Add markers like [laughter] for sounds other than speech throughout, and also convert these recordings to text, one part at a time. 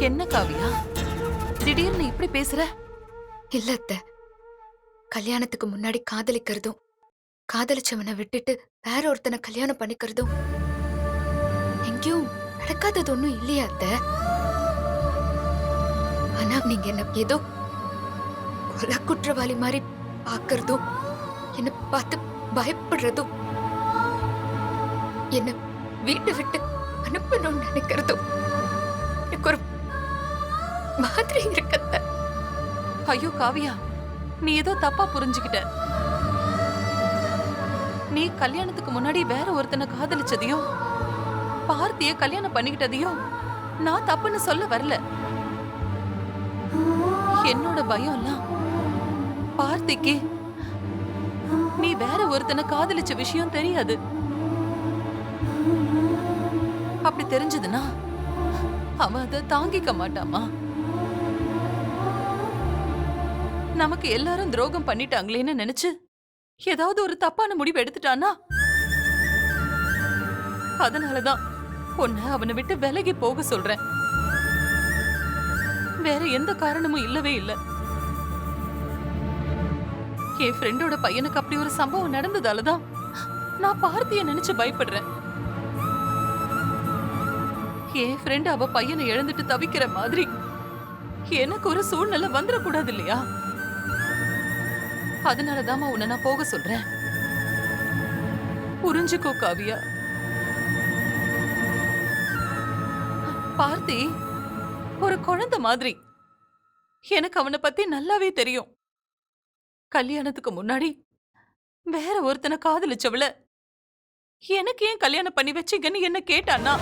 என்ன காவியா? திடீர்னு இப்படி பேசுற? இல்ல அத்த. கல்யாணத்துக்கு முன்னாடி காதலிக்கிறதும் காதலிச்சவனை விட்டுட்டு வேற ஒருத்தனை கல்யாணம் பண்ணிக்கிறதும் எங்கேயும் நடக்காதது ஒண்ணும் இல்லையா அத்த? ஆனா நீங்க என்ன ஏதோ கொலை குற்றவாளி மாதிரி பாக்குறதும் என்ன பார்த்து பயப்படுறதும் என்ன வீட்டை விட்டு அனுப்பணும்னு நினைக்கிறதும் எனக்கு ஒரு மாதிரி இருக்கத்த. ஐயோ காவியா நீ ஏதோ தப்பா புரிஞ்சுக்கிட்ட. நீ கல்யாணத்துக்கு முன்னாடி வேற ஒருத்தனை காதலிச்சதையும் பார்த்திய கல்யாணம் பண்ணிக்கிட்டதையும் நான் தப்புன்னு சொல்ல வரல. என்னோட பயம் எல்லாம் பார்த்திக்கு நீ வேற ஒருத்தனை காதலிச்ச விஷயம் தெரியாது. அப்படி தெரிஞ்சதுன்னா அவன் அதை தாங்கிக்க மாட்டாமா? நமக்கு எல்லாரும் துரோகம் பண்ணிட்டாங்களேன்னு நினைச்சு ஏதாவது ஒரு தப்பான முடிவு எடுத்துட்டானா அதனாலதான் உன்னை அவனை விட்டு விலகி போக சொல்றேன். வேற எந்த காரணமும் இல்லவே இல்ல. என் ஃப்ரெண்டோட பையனுக்கு அப்படி ஒரு சம்பவம் நடந்ததாலதான் நான் பார்த்திய நினைச்சு பயப்படுறேன். என் ஃப்ரெண்ட் அவ பையனை இழந்துட்டு தவிக்கிற மாதிரி எனக்கு ஒரு சூழ்நிலை வந்துடக்கூடாது இல்லையா? அதனாலதாம்மா உன்னை நான் போக சொல்றேன். புரிஞ்சுக்கோ காவியா. பார்த்தி ஒரு குழந்தை மாதிரி. எனக்கு அவனை பத்தி நல்லாவே தெரியும். கல்யாணத்துக்கு முன்னாடி வேற ஒருத்தனை காதலிச்சவள எனக்கு ஏன் கல்யாணம் பண்ணி வச்சீங்கன்னு என்ன கேட்டானா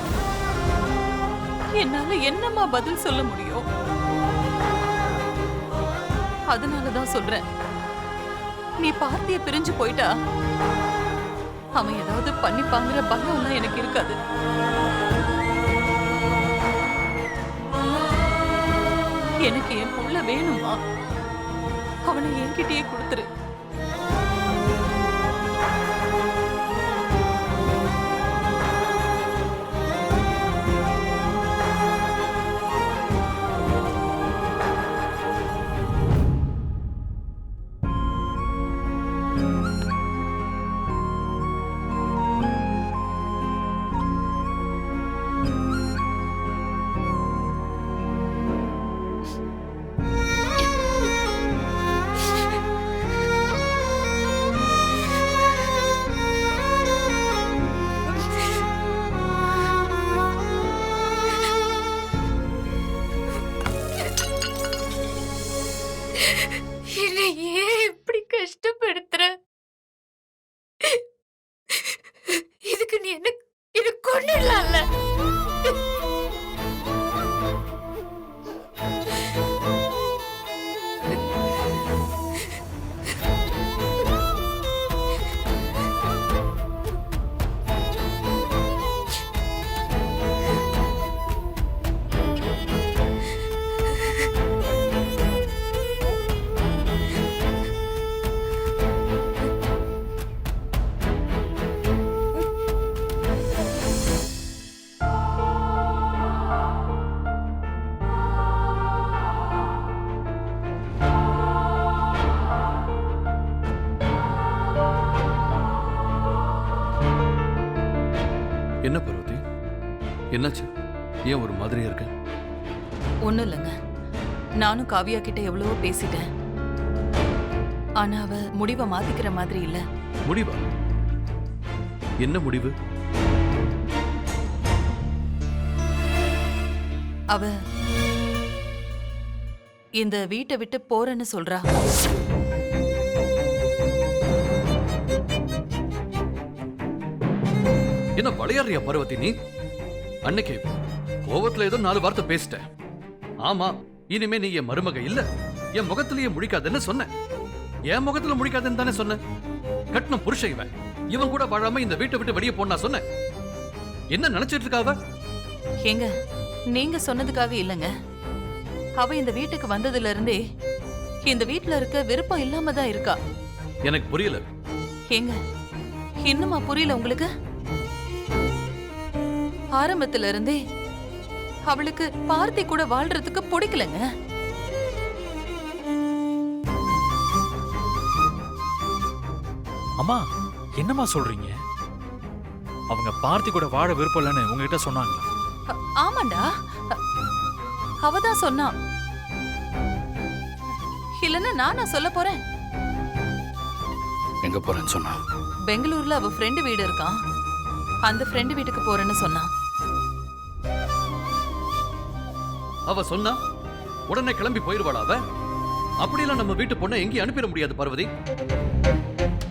என்னால என்னம்மா பதில் சொல்ல முடியும்? அதனாலதான் சொல்றேன். நீ பார்த்திய பிரிஞ்சு போயிட்டா? அவன் ஏதாவது பண்ணிப்பாங்கிற பயம்லாம் எனக்கு இருக்காது. எனக்கு என் புள்ள வேணுமா? அவனை என்கிட்டயே கொடுத்துரு. நானும் காவியா கிட்ட எவ்வளவோ பேசிட்டேன். ஆனா அவ முடிவை மாத்திக்கிற மாதிரி இல்ல. முடிவா? என்ன முடிவு? அவ இந்த வீட்டை விட்டு போறேன்னு சொல்றா. என்ன விளையாடுறியா பார்வதி நீ? அன்னைக்கு கோவத்துல ஏதோ நாலு வார்த்தை பேசிட்ட ஆமா இனிமே நீ என் மருமக இல்ல. என் முகத்திலேயே முழிக்காதுன்னு சொன்னேன். என் முகத்துல முழிக்காதுன்னு தானே சொன்னேன். கட்டின புருஷன் இவன். இவன் கூட வாழாம இந்த வீட்டை விட்டு வெளியே போனா சொன்னேன். என்ன நினைச்சிட்டு இருக்காவ ஏங்க நீங்க சொன்னதுக்காக இல்லைங்க. அவ இந்த வீட்டுக்கு வந்ததுல இருந்தே இந்த வீட்ல இருக்க விருப்பம் இல்லாம தான் இருக்கா. எனக்கு புரியல. ஏங்க இன்னுமா புரியல உங்களுக்கு? ஆரம்பத்துல இருந்தே அவளுக்கு பார்த்தி கூட வாழ்றதுக்கு பிடிக்கலங்க. அம்மா என்னம்மா சொல்றீங்க? அவங்க பார்த்தி கூட வாழ விருப்பம் இல்லைன்னு உங்ககிட்ட சொன்னாங்களா? ஆமாண்டா. அ- அவதான் சொன்னா. இல்லன்னா நானா சொல்ல போறேன். எங்க போறேன்னு சொன்னா? பெங்களூர்ல அவ ஃப்ரெண்டு வீடு இருக்கான். அந்த ஃப்ரெண்டு வீட்டுக்கு போறேன்னு சொன்னா. அவ சொன்னா உடனே கிளம்பி போயிருவாளா அவ? அப்படியெல்லாம் நம்ம வீட்டு பொண்ணை எங்கேயும் அனுப்பிட முடியாது பார்வதி.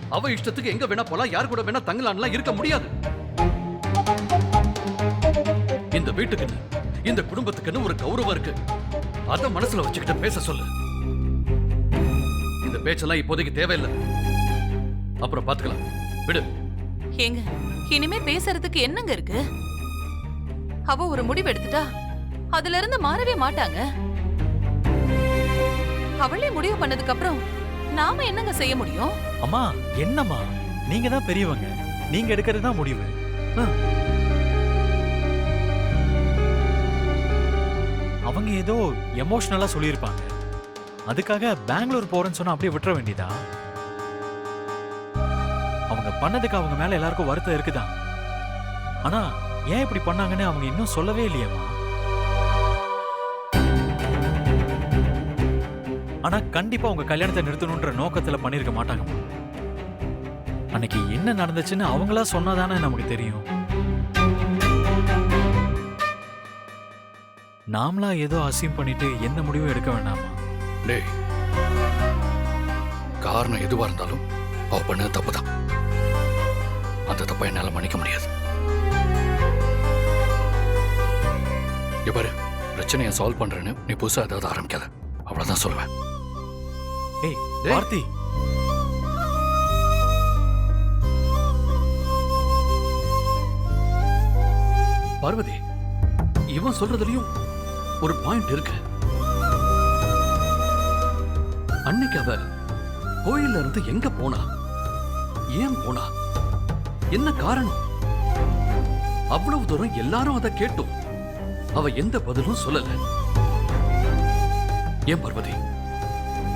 அவ இஷ்டத்துக்கு எங்க வேணா போலாம் யார் கூட வேணா தங்கலான்லாம் இருக்க முடியாது. இந்த வீட்டுக்குன்னு இந்த குடும்பத்துக்குன்னு ஒரு கௌரவம் இருக்கு. அத மனசுல வச்சுக்கிட்டு பேச சொல்லு. இந்த பேச்செல்லாம் இப்போதைக்கு தேவையில்லை. அப்புறம் பாத்துக்கலாம். விடு. ஏங்க இனிமே பேசுறதுக்கு என்னங்க இருக்கு? அவ ஒரு முடிவு எடுத்துட்டா? அதுல இருந்து மாறவே மாட்டாங்க. அவளே முடிவு பண்ணதுக்கு அப்புறம் நாம என்னங்க செய்ய முடியும்? அம்மா என்னம்மா? நீங்க தான் பெரியவங்க. நீங்க எடுக்கிறது தான் முடிவு. அவங்க ஏதோ எமோஷனலா சொல்லியிருப்பாங்க. அதுக்காக பெங்களூர் போறேன்னு சொன்னா அப்படியே விட்டுற வேண்டியதா? அவங்க பண்ணதுக்கு அவங்க மேல எல்லாருக்கும் வருத்தம் இருக்குதான் ஆனா ஏன் இப்படி பண்ணாங்கன்னு அவங்க இன்னும் சொல்லவே இல்லையேம்மா. ஆனா கண்டிப்பா உங்க கல்யாணத்தை நிறுத்தணுன்ற நோக்கத்துல பண்ணிருக்க மாட்டாங்க. அன்னைக்கு என்ன நடந்துச்சுன்னு அவங்களா சொன்னாதானே நமக்கு தெரியும். நாமளா ஏதோ அசியம் பண்ணிட்டு எந்த முடிவும் எடுக்க வேண்டாமா? டேய். காரணம் எதுவா இருந்தாலும் அவ பண்ணது தப்பு தான் அந்த தப்பை என்னால மன்னிக்க முடியாது. பாரு பிரச்சனையை சால்வ் பண்றேன்னு நீ புதுசா ஏதாவது ஆரம்பிக்காத அவ்வளவுதான் சொல்லுவேன். ஏய் டேய். பார்த்தி பார்வதி இவன் சொல்றதுலயும் ஒரு பாயிண்ட் இருக்கு. அன்னைக்கு அவ கோயில்ல இருந்து எங்க போனா? ஏன் போனா? என்ன காரணம்? அவ்வளவு தூரம் எல்லாரும் அதை கேட்டும். அவ எந்த பதிலும் சொல்லல. ஏன் பார்வதி?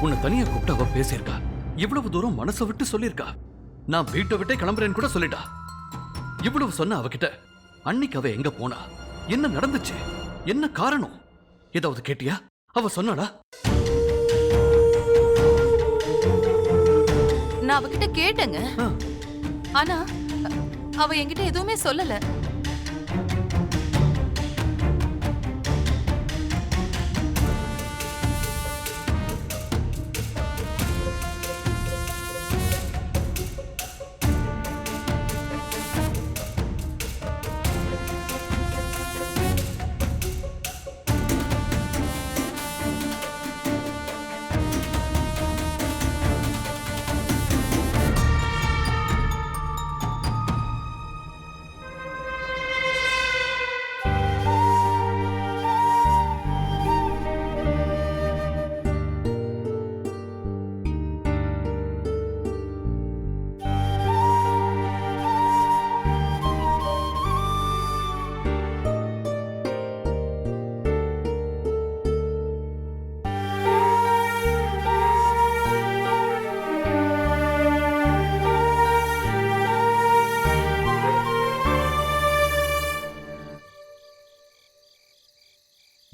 உன்னை தனியா கூப்பிட்டு அவ பேசியிருக்கா? இவ்வளவு தூரம் மனசை விட்டு சொல்லியிருக்கா? நான் வீட்டை விட்டே கிளம்புறேன்னு கூட சொல்லிட்டா? இவ்வளவு சொன்ன அவகிட்ட அன்னைக்கு அவ எங்க போனா? என்ன நடந்துச்சு? என்ன காரணம்? ஏதாவது கேட்டியா? அவ சொன்னாடா நான் அவகிட்ட கேட்டேங்க. ஆனா அவ என்கிட்ட எதுவுமே சொல்லல.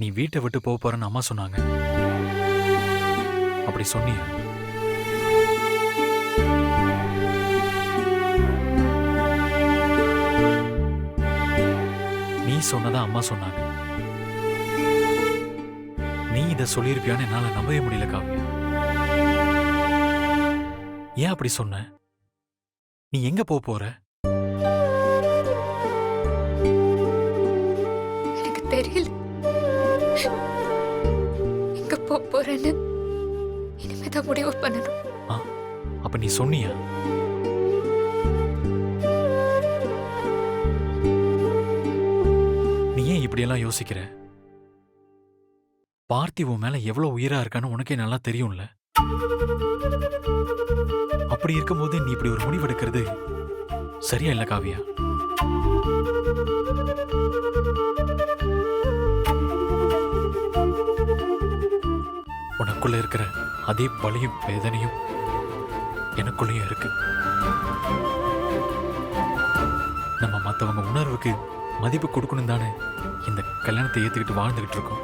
நீ வீட்டை விட்டு போக போறேன்னு அம்மா சொன்னாங்க. அப்படி சொன்னிய. நீ சொன்னதா அம்மா சொன்னாங்க. நீ இத சொல்லியிருப்பியான்னு என்னால நம்பவே முடியல காவியா. ஏன் அப்படி சொன்ன? நீ எங்க போக போற? எனக்கு தெரியல. போறேன்னு இனிமே தான் முடிவு பண்ணணும். அப்ப நீ சொன்னியா? நீ ஏன் இப்படியெல்லாம் யோசிக்கிற? பார்த்திவன் மேல எவ்வளவு உயிரா இருக்கான்னு உனக்கே நல்லா தெரியும்ல. அப்படி இருக்கும்போது நீ இப்படி ஒரு முடிவெடுக்கிறது சரியா இல்ல காவியா? உனக்குள்ள இருக்கிற அதே வலியும் வேதனையும் எனக்குள்ளேயும் இருக்கு. நம்ம மற்றவங்க உணர்வுக்கு மதிப்பு கொடுக்கணும் தானே? இந்த கல்யாணத்தை ஏற்றுக்கிட்டு வாழ்ந்துகிட்டு இருக்கோம்.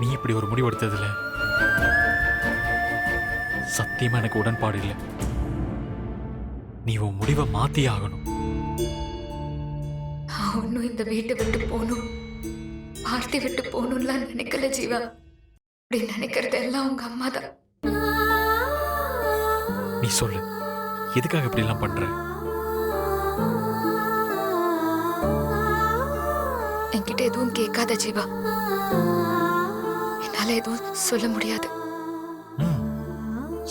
நீ இப்படி ஒரு முடிவு எடுத்ததுல சத்தியமா எனக்கு உடன்பாடு இல்லை. நீ உன் முடிவை மாத்தியே ஆகணும். நான் இந்த வீட்டை விட்டு போகணும். பார்த்தி விட்டு போகணும்லாம் நினைக்கல ஜீவா. அப்படி நினைக்கிறது எல்லாம் உங்க அம்மா தான் நீ சொல்லு. எதுக்காக இப்படி எல்லாம் பண்ற? என்கிட்ட எதுவும் கேட்காத ஜீவா. என்னால எதுவும் சொல்ல முடியாது.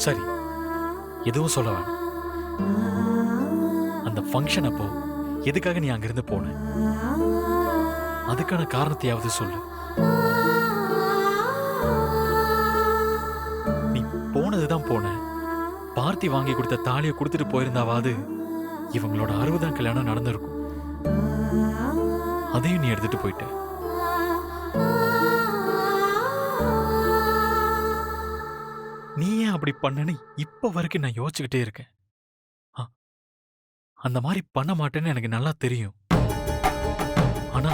சரி. எதுவும் சொல்ல வேணாம். அந்த ஃபங்க்ஷன் அப்போ எதுக்காக நீ அங்கிருந்து போன? அதுக்கான காரணத்தையாவது சொல்லு. நீ போனதுதான் போன. பார்த்தி வாங்கி கொடுத்த தாலியை கொடுத்துட்டு போயிருந்தாவாது இவங்களோட அறுபதாம் கல்யாணம் நடந்திருக்கும். அதையும் நீ எடுத்துட்டு போயிட்ட. நீ ஏன் அப்படி பண்ணனு இப்ப வரைக்கும் நான் யோசிச்சுக்கிட்டே இருக்கேன். ஆ, அந்த மாதிரி பண்ண மாட்டேன்னு எனக்கு நல்லா தெரியும். ஆனா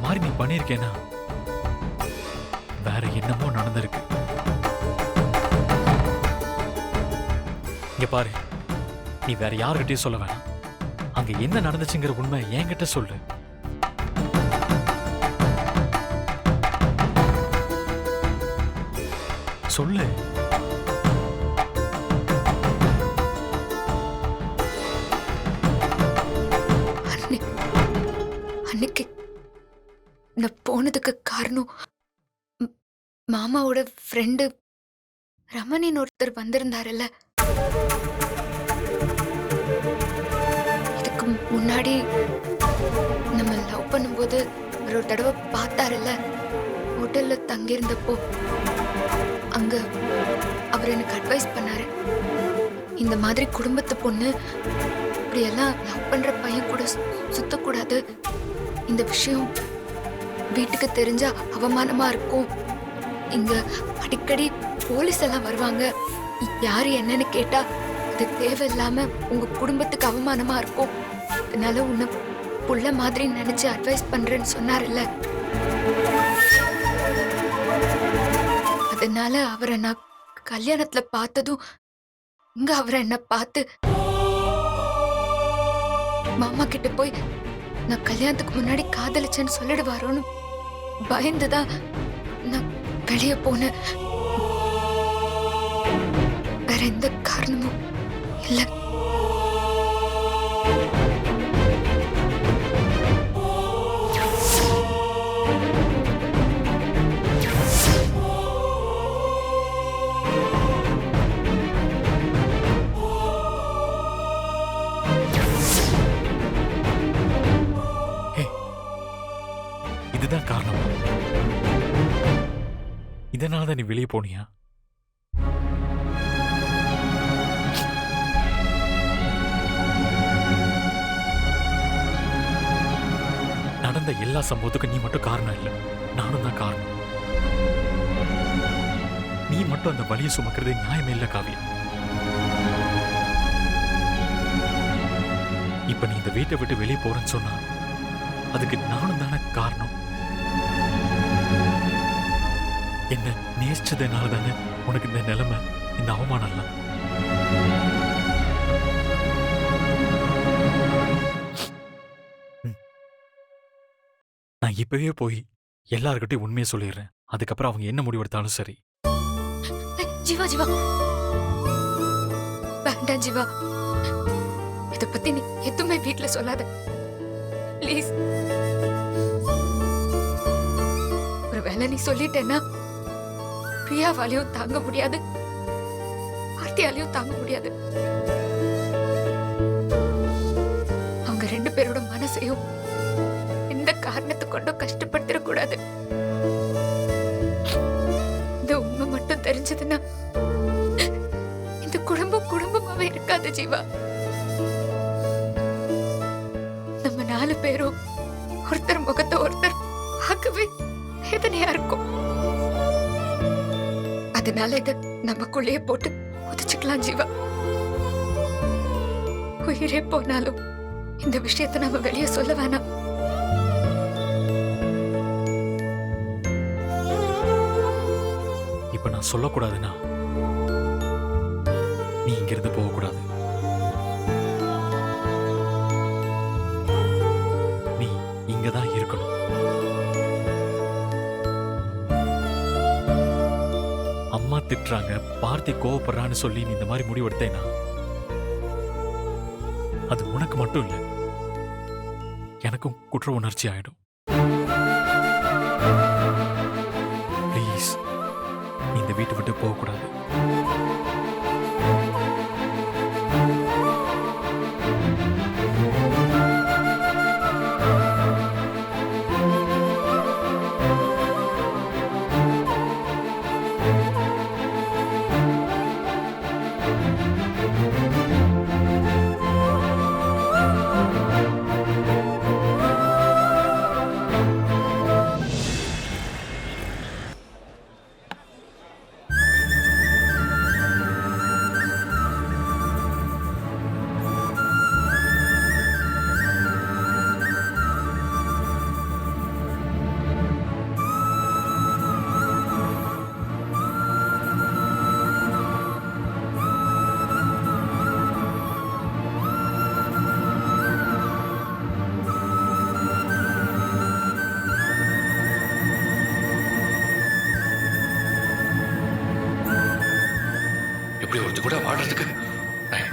மாதிரி நீ பண்ணியிருக்கேனா? வேற என்னமோ நடந்திருக்கு. இங்க பாரு. நீ வேற யாருக்கிட்டயும் சொல்ல வேணாம். அங்க என்ன நடந்துச்சுங்கிற உண்மை என்கிட்ட சொல்லு. சொல்லு. மாமாவோட ஃப்ரெண்டு ரமணின் ஒருத்தர் வந்திருந்தாருல்ல. இதுக்கு முன்னாடி நம்ம லவ் பண்ணும்போது அவர் ஒரு தடவை பார்த்தாருல்ல. ஹோட்டல்ல தங்கியிருந்தப்போ. அங்க அவர் எனக்கு அட்வைஸ் பண்ணாரு. இந்த மாதிரி குடும்பத்து பொண்ணு இப்படியெல்லாம் லவ் பண்ற பையன் கூட சு- சுத்தக்கூடாது. இந்த விஷயம் வீட்டுக்கு தெரிஞ்சா அவமானமா இருக்கும். இங்க அடிக்கடி போலீஸ் எல்லாம் வருவாங்க. யாரு என்னன்னு கேட்டா அது தேவையில்லாம உங்க குடும்பத்துக்கு அவமானமா இருக்கும். அதனால உன்னை புள்ள மாதிரி நினைச்சு அட்வைஸ் பண்றேன்னு சொன்னார்ல அதனால அவரை நான் கல்யாணத்துல பார்த்ததும் இங்க அவரை என்ன பார்த்து மாமா கிட்ட போய் நான் கல்யாணத்துக்கு முன்னாடி காதலிச்சேன்னு சொல்லிடுவாரோன்னு பயந்துதான் வெளியே போன வேற எந்த காரணமும் இல்லை. இதனால தான் நீ வெளியே போனியா? நடந்த எல்லா சம்பவத்துக்கும் நீ மட்டும் காரணம் இல்லை. நானும் தான் காரணம். நீ மட்டும் அந்த வலியை சுமக்கிறது நியாயமே இல்லை காவியம் இப்ப நீ இந்த வீட்டை விட்டு வெளியே போறேன்னு சொன்னா அதுக்கு நானும் தானே காரணம்? என்ன நேசிச்சதுனால தானே உனக்கு இந்த நிலைமை இந்த அவமானம் நான் இப்பவே போய் எல்லார்கிட்டயும் உண்மையை சொல்லிடுறேன். அதுக்கப்புறம் அவங்க என்ன முடிவெடுத்தாலும் சரி. ஜீவா ஜீவா. வேண்டாம் ஜீவா. இத பத்தி நீ எதுவுமே வீட்ல சொல்லாத. ப்ளீஸ். ஒருவேளை நீ சொல்லிட்டேன்னா பிரியாவாலையும் தாங்க முடியாது. ஆர்த்தியாலையும் தாங்க முடியாது. அவங்க ரெண்டு பேரோட மனசையும் எந்த காரணத்தை கொண்டும் கஷ்டப்படுத்திடக்கூடாது இந்த உண்மை மட்டும் தெரிஞ்சதுன்னா இந்த குடும்பம் குடும்பமாவே இருக்காது ஜீவா. நம்ம நாலு பேரும் ஒருத்தர் முகத்தை ஒருத்தர் பார்க்கவே வேதனையா இருக்கும். அதனால இத நமக்குள்ளேயே போட்டு உதிச்சுக்கலாம் ஜீவா. உயிரே போனாலும் இந்த விஷயத்தை நம்ம வெளியே சொல்ல வேணாம். இப்ப நான் சொல்லக்கூடாதுன்னா நீ இங்கிருந்து போகக்கூடாது. திட்டுறாங்க. பார்த்தி கோவப்படுறான்னு சொல்லி நீ இந்த மாதிரி முடிவெடுத்தேனா? அது உனக்கு மட்டும் இல்லை. எனக்கும் குற்ற உணர்ச்சி ஆயிடும். ப்ளீஸ் நீ இந்த வீட்டை விட்டு போகக்கூடாது.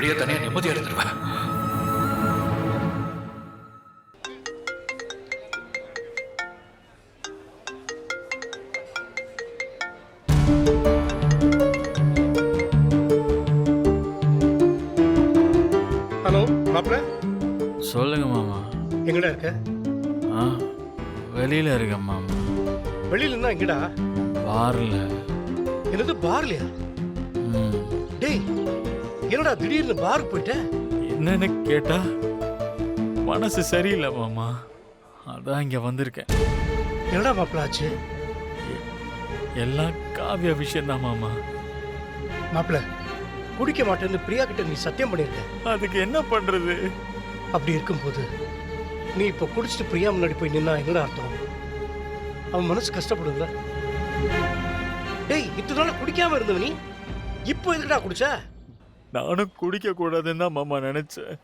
நான் இப்படியே தனியா நிம்மதியா இருந்துருவேன். ஹலோ மாப்பிள்ள சொல்லுங்க மாமா. எங்கடா இருக்க? ஆ வெளியில இருக்கேன் மாமா. வெளியில இருந்தா எங்கடா? பார்ல. என்னது பார்லையா? என்னடா திடீர்னு பாருக்கு போயிட்ட? என்னன்னு கேட்டா மனசு சரியில்லை மாமா. அதான் இங்க வந்திருக்கேன். என்னடா மாப்பிள்ள ஆச்சு? எல்லாம் காவிய விஷயம்தான் மாமா. மாப்பிள்ள குடிக்க மாட்டேன்னு பிரியா கிட்ட நீ சத்தியம் பண்ணிருக்க. அதுக்கு என்ன பண்றது? அப்படி இருக்கும்போது நீ இப்போ குடிச்சிட்டு பிரியா முன்னாடி போய் நின்னா என்னடா அர்த்தம்? அவன் மனசு கஷ்டப்படும்ல டேய் இத்தனை நாள் குடிக்காம இருந்தவ நீ இப்போ எதுக்குடா குடிச்ச? நானும் குடிக்க கூடாதுன்னு தான் மாமா நினைச்சேன்.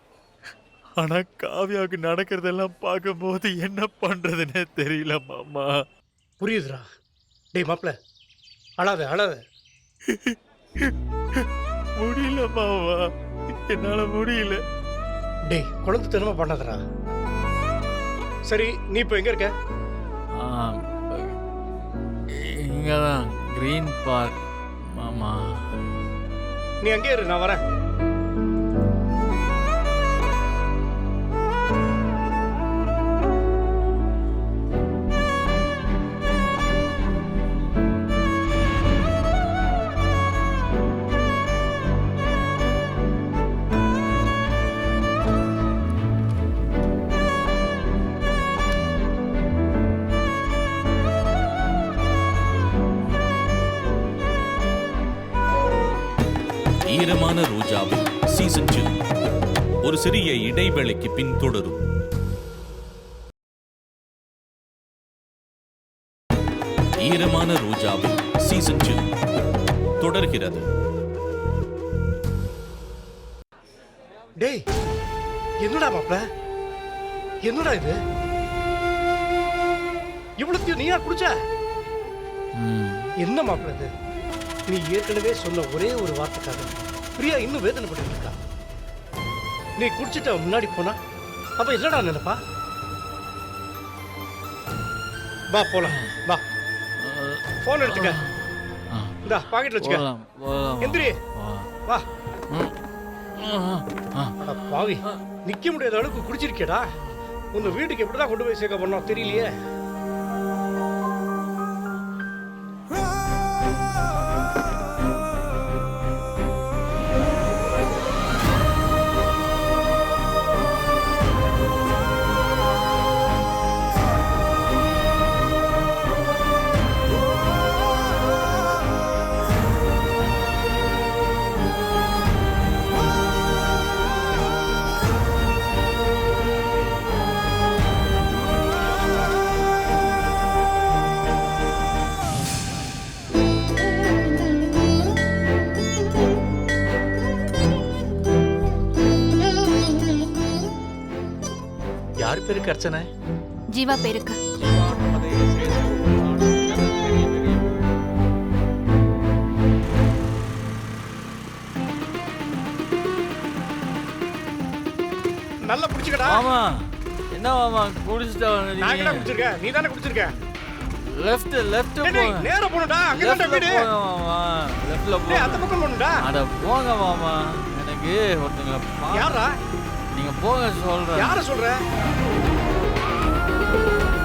ஆனா காவியாவுக்கு நடக்கிறதெல்லாம் பார்க்கும்போது என்ன பண்றதுன்னே தெரியல மாமா. புரியுதுடா. டேய் மாப்பிள்ள அழாத அழாத. [laughs] முடியல மாமா. என்னால முடியல. டேய் குழந்தைத்தனமா பண்ணாதடா. சரி நீ இப்போ எங்க இருக்க? ஆ இங்கதான். கிரீன் பார்க் மாமா. நீ அங்கே இரு நான் வரேன். ஈரமான ரோஜாவில் சீசன் டூ ஒரு சிறிய இடைவேளைக்கு பின் தொடரும். ஈரமான ரோஜாவில் சீசன் டூ தொடர்கிறது. டேய் என்னடா மாப்ள என்னடா இது? இவ்வளத்தையும் நீயா குடிச்ச? என்ன மாப்ள இது? நீ ஏற்கனவே சொன்ன ஒரே ஒரு வார்த்தைக்காக. பிரியா இன்னும் வேதனைப்பட்டு இருக்கா? நீ குடிச்சிட்டு முன்னாடி போனா? அப்ப என்னடா நினைப்பா? வா போலாம். வா. போன் எடுத்துக்க. இந்தா பாக்கெட்ல வச்சுக்க. எந்திரி. வா. பாவி. நிக்க முடியாத அளவுக்கு குடிச்சிருக்கேடா உன்னை வீட்டுக்கு எப்படிதான் கொண்டு போய் சேர்க்க பண்ணோம் தெரியலையே. அர்ச்சனை ஜீவா பேருக்கு. நல்லா குடிச்சுக்கடா. மாமா என்ன மாமா குடிச்சிட்டா நான் என்ன குடிச்சிருக்க? நீ தானே குடிச்சிருக்க? லெஃப்ட் லெஃப்ட் போங்க. நேரா போணும்டா அங்க தான்டா லெஃப்ட்ல வீடு? போங்க மாமா லெஃப்ட்ல டேய் அந்த போங்க பக்கம் போணும்டா அட போங்க மாமா எனக்கு ஒருத்தங்க யாரா நீங்க போங்க சொல்றேன். யார Thank you.